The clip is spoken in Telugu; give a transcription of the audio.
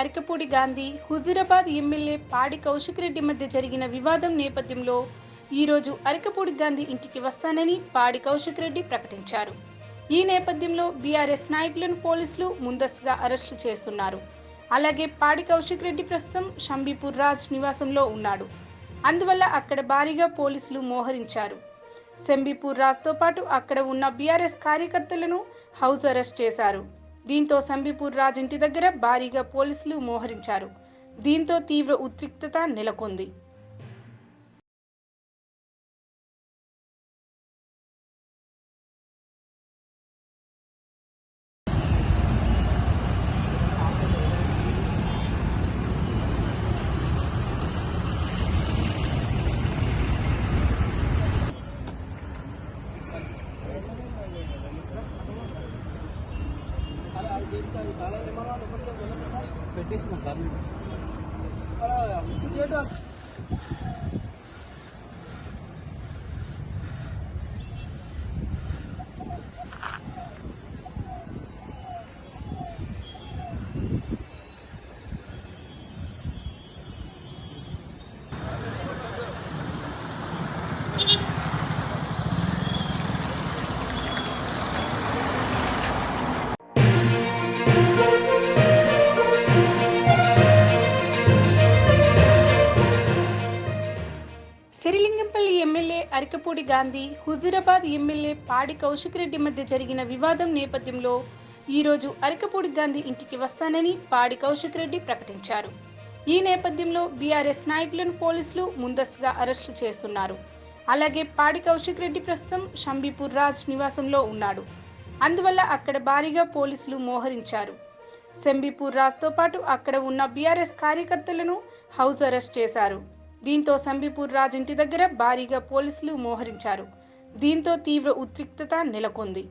అరికపూడి గాంధీ హుజూరాబాద్ ఎమ్మెల్యే పాడి కౌశిక్ రెడ్డి మధ్య జరిగిన వివాదం నేపథ్యంలో ఈరోజు అరికపూడి గాంధీ ఇంటికి వస్తానని పాడి కౌశిక్ రెడ్డి ప్రకటించారు. ఈ నేపథ్యంలో బీఆర్ఎస్ నాయకులను పోలీసులు ముందస్తుగా అరెస్టు చేస్తున్నారు. అలాగే పాడి కౌశిక్ రెడ్డి ప్రస్తుతం షంబీపూర్ రాజ్ నివాసంలో ఉన్నాడు. అందువల్ల అక్కడ భారీగా పోలీసులు మోహరించారు. శంబీపూర్ రాజ్తో పాటు అక్కడ ఉన్న బీఆర్ఎస్ కార్యకర్తలను హౌస్ అరెస్ట్ చేశారు. దీంతో సంబీపూర్ రాజ్ ఇంటి దగ్గర భారీగా పోలీసులు మోహరించారు. దీంతో తీవ్ర ఉద్రిక్తత నెలకొంది. సిరిలింగంపల్లి అరికపూడి గాంధీ హుజూరాబాద్ ఎమ్మెల్యే పాడి కౌశిక్ రెడ్డి మధ్య జరిగిన వివాదం నేపథ్యంలో ఈరోజు అరికపూడి గాంధీ ఇంటికి వస్తానని పాడి కౌశిక్ రెడ్డి ప్రకటించారు. ఈ నేపథ్యంలో బీఆర్ఎస్ నాయకులను పోలీసులు ముందస్తుగా అరెస్టు చేస్తున్నారు. అలాగే పాడి కౌశిక్ రెడ్డి ప్రస్తుతం షంబీపూర్ రాజ్ నివాసంలో ఉన్నాడు. అందువల్ల అక్కడ భారీగా పోలీసులు మోహరించారు. శంబీపూర్ రాజ్తో పాటు అక్కడ ఉన్న బీఆర్ఎస్ కార్యకర్తలను హౌస్ అరెస్ట్ చేశారు. దీంతో సంబిపూర్ రాజ్ ఇంటి దగ్గర భారీగా పోలీసులు మోహరించారు. దీంతో తీవ్ర ఉద్రిక్తత నెలకొంది.